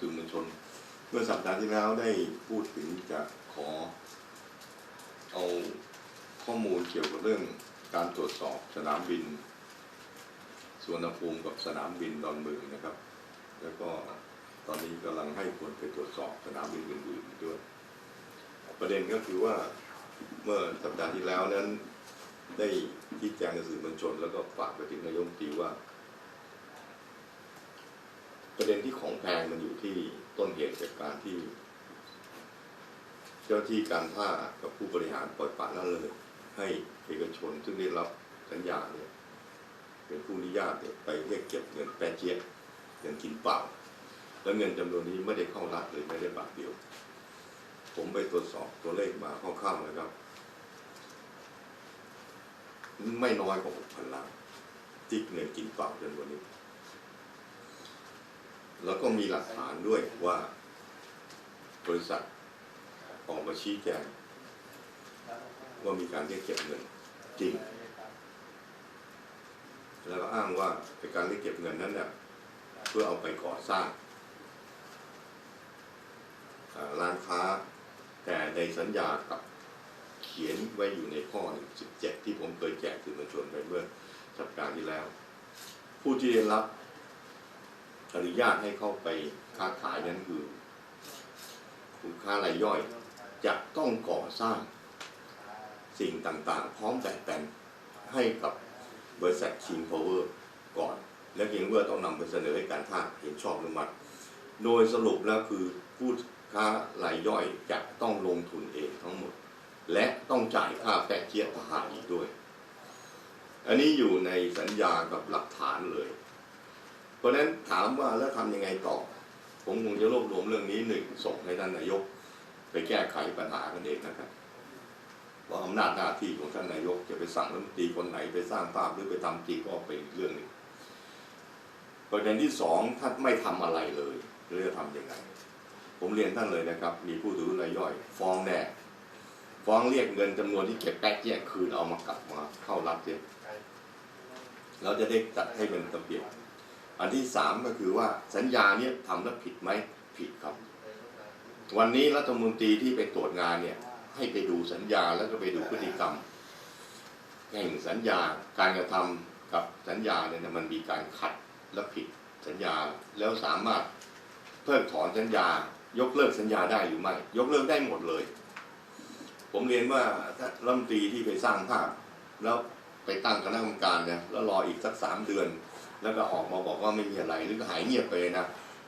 สื่อมวลชน เมื่อสัปดาห์ที่แล้วได้พูดถึงจะขอ เอาข้อมูลเกี่ยวกับเรื่องการตรวจสอบสนามบินสวนภูมิกับสนามบินดอนเมืองนะครับ แล้วก็ตอนนี้กำลังให้คนไปตรวจสอบสนามบินอื่นๆด้วย ประเด็นก็คือว่าเมื่อสัปดาห์ที่แล้วนั้นได้ชี้แจงกับสื่อมวลชน แล้วก็ฝากไปถึงนายกตีว่า ประเด็นที่ของแพงมันอยู่ที่ต้นเหตุจากการที่ เจ้าที่การท่ากับผู้บริหารปล่อยปละละเลย ให้เอกชนซึ่งได้รับสัญญาเนี่ยเป็นผู้อนุญาตเนี่ยไปเรียกเก็บเงินแปดเจี๊ยบเงินกินเปล่า แล้วเงินจำนวนนี้ไม่ได้เข้ารัฐเลยไม่ได้บาทเดียว ผมไปตรวจสอบตัวเลขมาคร่าวๆนะครับ ไม่น้อยกว่าหกพันล้านที่เงินกินเปล่าจำนวนนี้ แล้วก็มีหลักฐานด้วยว่า บริษัทออกมาชี้แจงว่ามีการเรียกเก็บเงินจริง แล้วก็อ้างว่าในการเรียกเก็บเงินนั้นเนี่ยเพื่อเอาไปก่อสร้างอ่าร้านค้า แต่ในสัญญากับเขียนไว้อยู่ในข้อ 17 ที่ผมเคยแจกสื่อมวลชนไปเมื่อสัปดาห์ที่แล้ว ผู้ที่ได้รับ อนุญาตให้เข้าไปค้าขายนั้นคือผู้ค้ารายย่อยจะต้องก่อสร้างสิ่งต่างๆ พร้อมแบบแปลนให้กับบริษัท King Power ก่อน และ King Power ต้องนำไปเสนอให้การท่าเห็นชอบอนุมัติ โดยสรุปแล้วคือผู้ค้ารายย่อยจะต้องลงทุนเองทั้งหมด และต้องจ่ายค่าแปะเจี๊ยบทหารอีกด้วย อันนี้อยู่ในสัญญากับหลักฐานเลย ราะฉะนั้นถามว่าแล้วทำยังไงต่อ ผมคงจะรวบรวมเรื่องนี้หนึ่งส่งให้ท่านนายก ไปแก้ไขปัญหากันเองนะครับว่าอำนาจหน้าที่ของท่านนายกจะไปสั่งรัฐมนตรีคนไหนไปสร้างภาพหรือไปทำจริงก็เป็นเรื่องหนึ่งประเด็นที่สองท่านไม่ทำอะไรเลยหรือจะทำยังไงผมเรียนท่านเลยนะครับ มีผู้ถือนรายย่อย ฟ้องแน่ฟ้องเรียกเงินจำนวนที่เก็บแป๊กแยกคืนเอามากลับมาเข้ารัฐเนี่ยเราจะได้จัดให้เป็นระเบียบ อันที่สามก็คือว่าสัญญาเนี่ยทำแล้วผิดไหมผิดครับ วันนี้รัฐมนตรีที่ไปตรวจงานเนี่ยให้ไปดูสัญญาแล้วก็ไปดูพฤติกรรมแห่งสัญญาการกระทำกับสัญญาเนี่ยมันมีการขัดและผิดสัญญาแล้วสามารถเพิกถอนสัญญายกเลิกสัญญาได้หรือไม่ ยกเลิกได้หมดเลย ผมเรียนว่าถ้ารัฐมนตรีที่ไปสร้างภาพ แล้วไปตั้งคณะกรรมการเนี่ยแล้วรออีกสักสามเดือน แล้วก็ออกมาบอกว่าไม่มีอะไรหรือก็หายเงียบไปนะ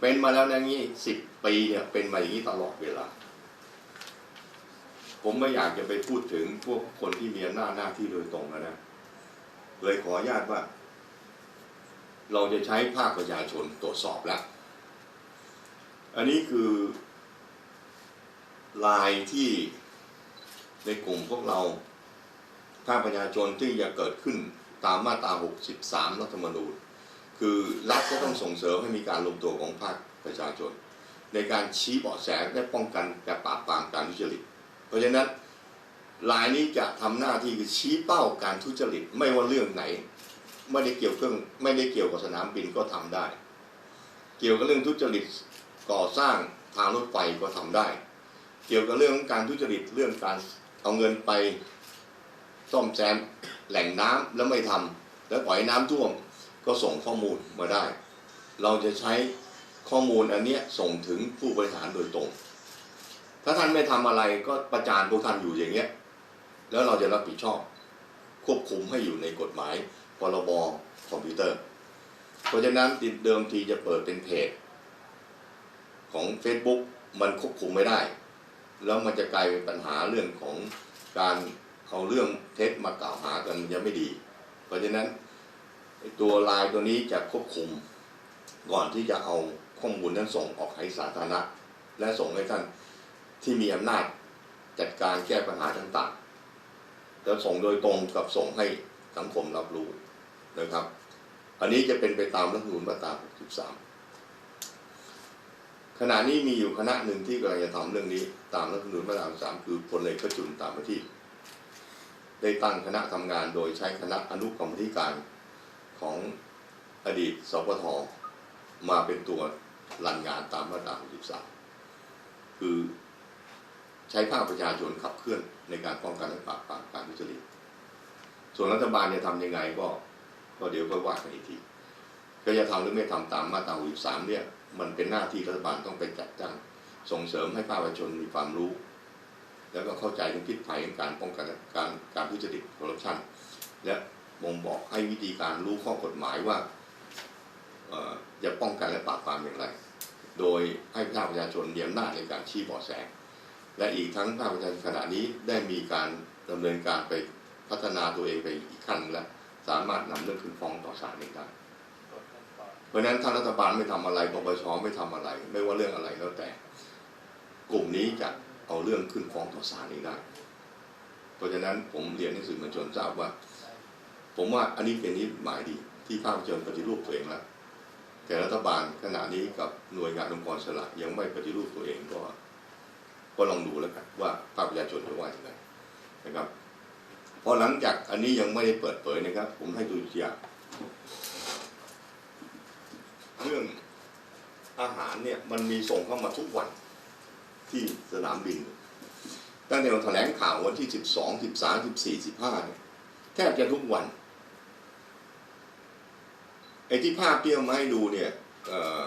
เป็นมาแล้วนะงี้สิบปีเนี่ยเป็นมาอย่างนี้ตลอดเวลา ผมไม่อยากจะไปพูดถึงพวกคนที่มีอำนาจหน้าที่โดยตรงนะนะเลยขออนุญาตว่า เราจะใช้ภาคประชาชนตรวจสอบแล้ว อันนี้คือลายที่ในกลุ่มพวกเรา ภาคประชาชนที่จะเกิดขึ้นตามมาตรา 63 รัฐธรรมนูญ คือรัฐก็ต้องส่งเสริมให้มีการรวมตัวของภาคประชาชน ในการชี้เบาะแสและป้องกันและปราบปรามการทุจริต เพราะฉะนั้นลายนี้จะทำหน้าที่คือชี้เป้าการทุจริตไม่ว่าเรื่องไหน ไม่ได้เกี่ยวเครื่องไม่ได้เกี่ยวกับสนามบินก็ทำได้ เกี่ยวกับเรื่องทุจริตก่อสร้างทางรถไฟก็ทำได้ เกี่ยวกับเรื่องของการทุจริตเรื่องการเอาเงินไปซ่อมแซมแหล่งน้ำแล้วไม่ทำแล้วปล่อยน้ำท่วม ก็ส่งข้อมูลมาได้ เราจะใช้ข้อมูลอันเนี้ยส่งถึงผู้บริหารโดยตรง ถ้าท่านไม่ทำอะไรก็ประจานพวกท่านอยู่อย่างเงี้ย แล้วเราจะรับผิดชอบ ควบคุมให้อยู่ในกฎหมายพรบคอมพิวเตอร์ เพราะฉะนั้นเดิมทีจะเปิดเป็นเพจของ Facebook มันควบคุมไม่ได้ แล้วมันจะกลายเป็นปัญหาเรื่องของการเอาเรื่องเท็จมากล่าวหากันมันจะไม่ดี เพราะฉะนั้น ตัวลน์ตัวนี้จะควบคุม ก่อนที่จะเอาข้อมูลนั้นส่งออกให้สาธารณะ และส่งให้ท่านที่มีอำนาจจัดการแก้ปัญหาต่างๆแล้วส่งโดยตรงกับส่งให้สังคมรับรู้นะครับ อันนี้จะเป็นไปตามรัฐธรรมนูญมาตรา 63 ขณะนี้มีอยู่คณะหนึ่งที่กำลังจะทำเรื่องนี้ตามรัฐธรรมนูญมาตรา 63 คือพลเอกประจุลตามมาที่ได้ตั้งคณะทำงานโดยใช้คณะอนุกรรมธิการ ของอดีตสปทมาเป็นตัวรันงานตามมาตรา63คือใช้ภาคประชาชนขับเคลื่อนในการป้องกันและปราบปรามการทุจริต ส่วนรัฐบาลจะทำยังไงก็ก็เดี๋ยวก็ว่ากันอีกที ก็จะทำหรือไม่ทำตามมาตรา63เนี่ยมันเป็นหน้าที่รัฐบาลต้องไปจัดจ้างส่งเสริมให้ภาคประชาชนมีความรู้ แล้วก็เข้าใจถึงพิษภัยของการป้องกันการการทุจริตคอร์รัปชันและ บ่งบอกให้วิธีการรู้ข้อกฎหมายว่าจะป้องกันและปราบปรามอย่างไร โดยให้ภาคประชาชนมีอำนาจในการชี้เบาะแส และอีกทั้งภาคประชาชนขณะนี้ได้มีการดำเนินการไปพัฒนาตัวเองไปอีกขั้นแล้วสามารถนำเรื่องขึ้นฟ้องต่อศาลได้ เพราะนั้นถ้ารัฐบาลไม่ทำอะไรปปชไม่ทำอะไร ไม่ว่าเรื่องอะไรแล้วแต่ กลุ่มนี้จะเอาเรื่องขึ้นฟ้องต่อศาลเองได้ เพราะฉะนั้นผมเรียนให้สื่อมวลชนทราบว่า ผมว่าอันนี้เป็นนิดหมายดี ที่ภาคประชาชนปฏิรูปตัวเองแล้วแต่รัฐบาลขณะนี้กับหน่วยงานองค์กรสละยังไม่ปฏิรูปตัวเองก็ ก็ลองดูแล้วกันว่าภาคประชาชนจะว่าอย่างไรนะครับพอหลังจากอันนี้ยังไม่ได้เปิดเผยนะครับ ผมให้ดูตัวอย่างเรื่องอาหารเนี่ยมันมีส่งเข้ามาทุกวันที่สนามบิน ตั้งแต่เราแถลงข่าววันที่ 12 13 14 15เนี่ยแทบจะทุกวัน ไอ้ที่ภาพที่เอามาให้ดูเนี่ยเอ่อ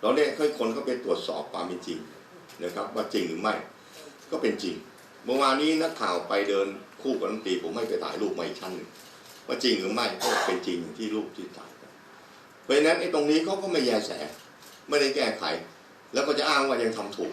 เราได้ค่อยคนก็ไปตรวจสอบความเป็นจริงนะครับว่าจริงหรือไม่ก็เป็นจริง เมื่อวานนี้นักข่าวไปเดินคู่กับน้ำตรีผมให้ไปถ่ายรูปมาอีกชั้นหนึ่งว่าจริงหรือไม่ก็เป็นจริงอย่างที่รูปที่ถ่ายเพราะฉะนั้นไอ้ตรงนี้เขาก็ไม่แยแสไม่ได้แก้ไข แล้วก็จะอ้างว่ายังทำถูก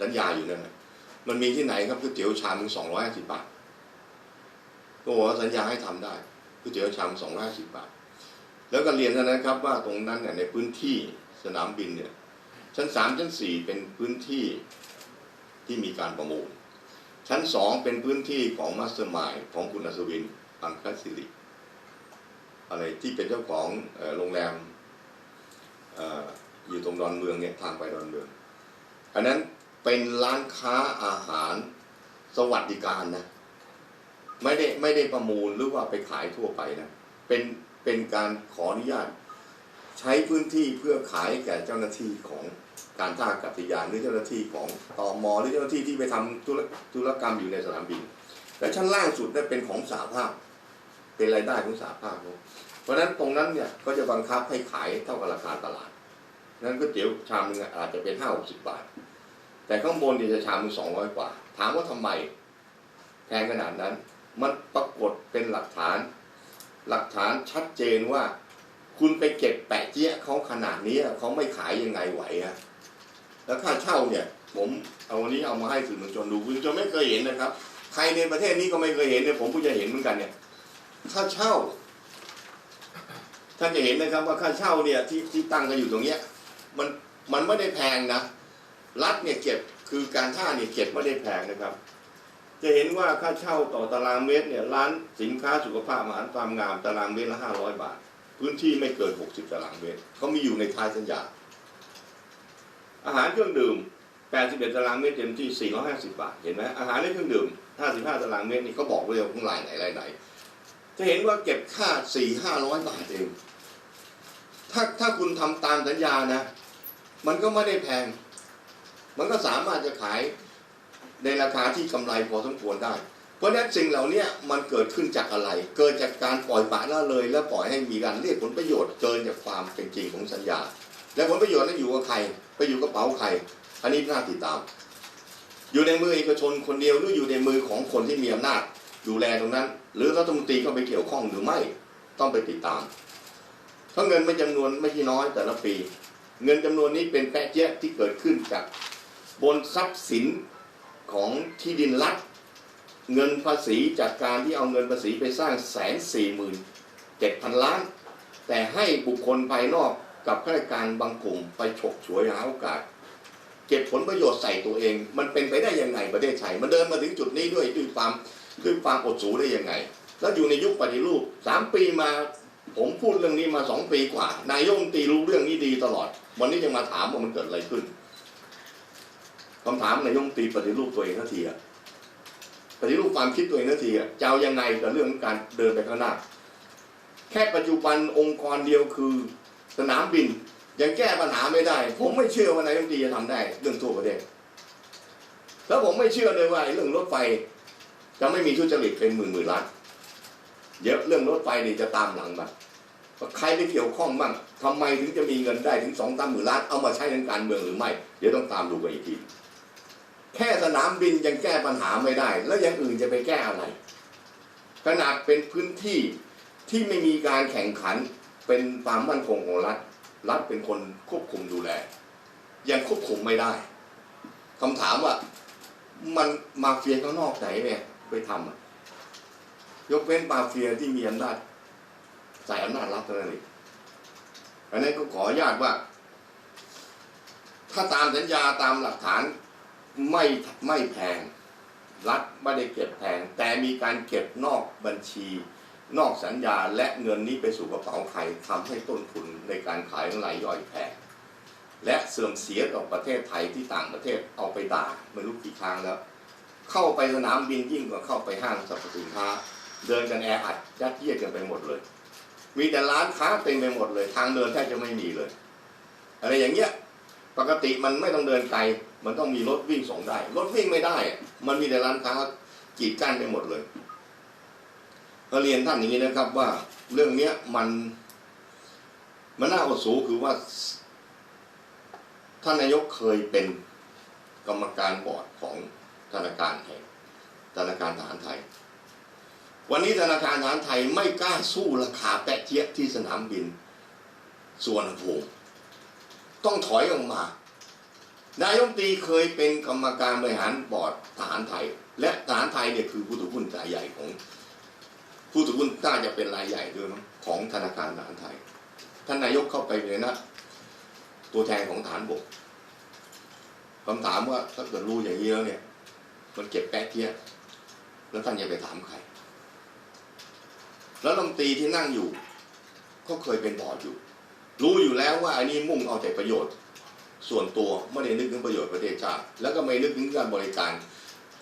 สัญญาอยู่นั่นแหละมันมีที่ไหนครับก๋วยเตี๋ยวชามมึงสองร้อยห้าสิบบาทก็บอกว่าสัญญาให้ทำได้ก๋วยเตี๋ยวชามสองร้อยห้าสิบบาท แล้วก็เรียนกันนะครับว่าตรงนั้นเนี่ยในพื้นที่สนามบินเนี่ยชั้นสามชั้นสี่เป็นพื้นที่ที่มีการประมูล ชั้นสองเป็นพื้นที่ของมาสเตอร์มายของคุณอัศวินอังคัศิริอะไรที่เป็นเจ้าของโรงแรมเอ่ออยู่ตรงดอนเมืองเนี่ยทางไปดอนเมือง อันนั้นเป็นร้านค้าอาหารสวัสดิการนะ ไม่ได้ไม่ได้ประมูลหรือว่าไปขายทั่วไปนะ เป็น เป็นการขออนุญาต ใช้พื้นที่เพื่อขายแก่เจ้าหน้าที่ของการท่าอากาศยานหรือเจ้าหน้าที่ของตอมอหรือเจ้าหน้าที่ที่ไปทำธุรธุรกรรมอยู่ในสนามบิน และชั้นล่างสุดเนี่ยเป็นของสาภาพ เป็นรายได้ของสาภาพเพราะฉะนั้นตรงนั้นเนี่ยก็จะบังคับให้ขายเท่ากับราคาตลาดนั้นก๋วยเตี๋ยวชามนึงอาจจะเป็นห้าหกสิบบาท แต่ข้างบนเนี่ยจะชามนึงสองร้อยกว่า ถามว่าทำไมแพงขนาดนั้น มันปรากฏเป็นหลักฐาน หลักฐานชัดเจนว่า คุณไปเก็บแปะเจี๊ยเขาขนาดนี้เขาไม่ขายยังไงไหวอะแล้วค่าเช่าเนี่ย ผมเอาวันนี้เอามาให้สื่อมวลชนดูคุณจะไม่เคยเห็นนะครับ ใครในประเทศนี้ก็ไม่เคยเห็นเนี่ยผมก็จะเห็นเหมือนกันเนี่ย ค่าเช่า ท่านจะเห็นนะครับว่าค่าเช่าเนี่ยที่ที่ตั้งกันอยู่ตรงเนี้ย มันมันไม่ได้แพงนะรัฐเนี่ยเก็บคือการท่าเนี่ยเก็บไม่ได้แพงนะครับ จะเห็นว่าค่าเช่าต่อตารางเมตรเนี่ยร้านสินค้าสุขภาพอาหารความงามตารางเมตรละห้าร้อยบาท พื้นที่ไม่เกินหกสิบตารางเมตรเขามีอยู่ในท้ายสัญญา อาหารเครื่องดื่มแปดสิบเอ็ดตารางเมตรเต็มที่สี่ร้อยห้าสิบบาทเห็นไหมอาหารและเครื่องดื่มห้าสิบห้าตารางเมตรนี่เขาบอกเลยว่าของรายไหนรายไหน จะเห็นว่าเก็บค่าสี่ห้าร้อยบาทเอง ถ้าถ้าคุณทำตามสัญญานะ มันก็ไม่ได้แพง มันก็สามารถจะขาย ในราคาที่กำไรพอสมควรได้ เพราะฉะนั้นสิ่งเหล่านี้มันเกิดขึ้นจากอะไร เกิดจากการปล่อยปละละเลย และปล่อยให้มีการเรียกผลประโยชน์เกินจากความเป็นจริงของสัญญา และผลประโยชน์นั้นอยู่กับใครไปอยู่กระเป๋าใครอันนี้น่าติดตาม อยู่ในมือเอกชนคนเดียวหรืออยู่ในมือของคนที่มีอำนาจดูแลตรงนั้น หรือรัฐมนตรีเข้าไปเกี่ยวข้องหรือไม่ต้องไปติดตามเพราะเงินไม่จำนวนไม่ใช่น้อยแต่ละปี เงินจำนวนนี้เป็นแปะเจ๊ยะที่เกิดขึ้นจากบนทรัพย์สิน ของที่ดินรัฐเงินภาษีจากการที่เอาเงินภาษีไปสร้างแสนสี่หมื่นเจ็ดพันล้าน แต่ให้บุคคลภายนอกกับข้าราชการบางกลุ่มไปฉกฉวยหาโอกาส เก็บผลประโยชน์ใส่ตัวเอง มันเป็นไปได้ยังไงประเทศไทยมันเดินมาถึงจุดนี้ด้วยด้วยความด้วยความอดสูได้ยังไง แล้วอยู่ในยุคปฏิรูปสามปีมาผมพูดเรื่องนี้มาสองปีกว่า นายกรัฐมตีรู้เรื่องนี้ดีตลอด วันนี้ยังมาถามว่ามันเกิดอะไรขึ้น คำถามนายกตีปฏิรูปตัวเองทันทีอะปฏิรูปความคิดตัวเองทันทีอะจะเอายังไงกับเรื่องของการเดินไปข้างหน้า แค่ปัจจุบันองค์กรเดียวคือสนามบินยังแก้ปัญหาไม่ได้ ผมไม่เชื่อว่านายกตีจะทำได้เรื่องทั่วประเทศแล้วผมไม่เชื่อเลยว่าเรื่องรถไฟจะไม่มีทุจริตเป็นหมื่นหมื่นล้านเดี๋ยวเรื่องรถไฟนี่จะตามหลังมาใครไปเกี่ยวข้องบ้างทำไมถึงจะมีเงินได้ถึงสองสามหมื่นล้านเอามาใช้ในการเมืองหรือไม่ เดี๋ยวต้องตามดูกันอีกที แค่สนามบินยังแก้ปัญหาไม่ได้ แล้วย่างอื่นจะไปแก้อะไร ขนาดเป็นพื้นที่ที่ไม่มีการแข่งขันเป็นความมั่นคงของรัฐ รัฐเป็นคนควบคุมดูแล ยังควบคุมไม่ได้คำถามว่ามันมาเฟียข้างนอกไหนเนี่ยไปทำยกเว้นมาเฟียที่มีอำนาจใส่อำนาจรัฐเท่านั้นเองอันนี้ก็ขออนุญาตว่า ถ้าตามสัญญาตามหลักฐาน ไม่ไม่แพง รัฐไม่ได้เก็บแพง แต่มีการเก็บนอกบัญชี นอกสัญญาและเงินนี้ไปสู่กระเป๋าใครทำให้ต้นทุนในการขายของรายย่อยแพงและเสื่อมเสียต่อประเทศไทยที่ต่างประเทศเอาไปด่าไม่รู้กี่ครั้งแล้ว เข้าไปสนามบินยิ่งกว่าเข้าไปห้างสรรพสินค้า เดินกันแออัดยัดเยียดกันไปหมดเลย มีแต่ร้านค้าเต็มไปหมดเลย ทางเดินแทบจะไม่มีเลย อะไรอย่างเงี้ยปกติมันไม่ต้องเดินไกล มันต้องมีรถวิ่งส่งได้ รถวิ่งไม่ได้ มันมีแต่ร้านค้ากีดกั้นไปหมดเลยก็เรียนท่านอย่างนี้นะครับว่าเรื่องเนี้ยมันมันน่าอดสูคือว่า ท่านนายกเคยเป็นกรรมการบอร์ดของธนาคารแห่งธนาคารทหารไทย วันนี้ธนาคารทหารไทยไม่กล้าสู้ราคาแปะเจี๊ยที่สนามบินสวนภูมิต้องถอยออกมา นายมตรีเคยเป็นกรรมการบริหารบอร์ดทหารไทย และทหารไทยเนี่ยคือผู้ถือหุ้นรายใหญ่ของ ผู้ถือหุ้นน่าจะเป็นรายใหญ่ด้วยมั้งของธนาคารทหารไทย ท่านนายกเข้าไปเลยนะ ตัวแทนของฐานบกคำถามว่าถ้าเกิดรู้อย่างนี้แล้วเนี่ย มันเก็บแป๊ะเทียแล้วท่านจะไปถามใคร แล้วลำตรีที่นั่งอยู่ ก็เคยเป็นบอร์ดอยู่ รู้อยู่แล้วว่าอันนี้มุ่งเอาแต่ประโยชน์ ส่วนตัวไม่ได้นึกถึงประโยชน์ประเทศชาติแล้วก็ไม่นึกถึงการบริการ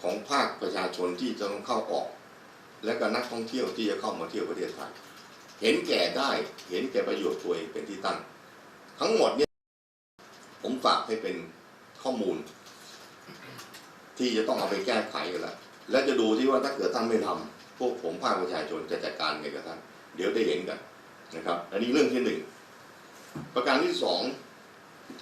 ของภาคประชาชนที่จะต้องเข้าออก และก็นักท่องเที่ยวที่จะเข้ามาเที่ยวประเทศไทยเห็นแก่ได้เห็นแก่ประโยชน์ตัวเองเป็นที่ตั้ง ทั้งหมดเนี่ยผมฝากให้เป็นข้อมูล ที่จะต้องเอาไปแก้ไขกันแล้วและจะดูที่ว่าถ้าเกิดท่านไม่ทำพวกผมภาคประชาชนจะจัดการไงกับท่านเดี๋ยวได้เห็นกันนะครับ อันนี้เรื่องที่หนึ่งประการที่สอง